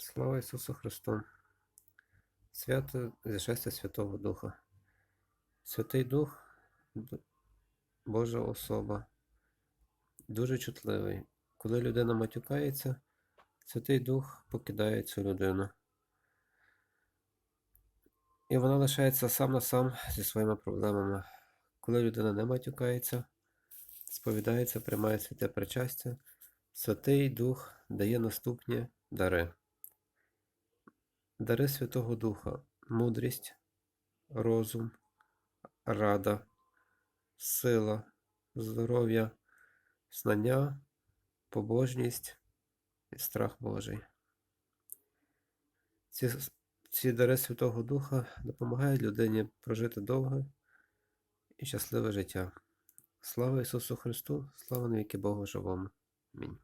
Слава Ісусу Христу! Свято зішестя Святого Духа. Святий Дух Божа особа, дуже чутливий. Коли людина матюкається, Святий Дух покидає цю людину. І вона лишається сам на сам зі своїми проблемами. Коли людина не матюкається, сповідається, приймає святе причастя, Святий Дух дає наступні дари. Дари Святого Духа, мудрість, розум, рада, сила, здоров'я, знання, побожність і страх Божий. Ці, ці дари Святого Духа допомагають людині прожити довге і щасливе життя. Слава Ісусу Христу, слава навіки Богу живому. Амінь.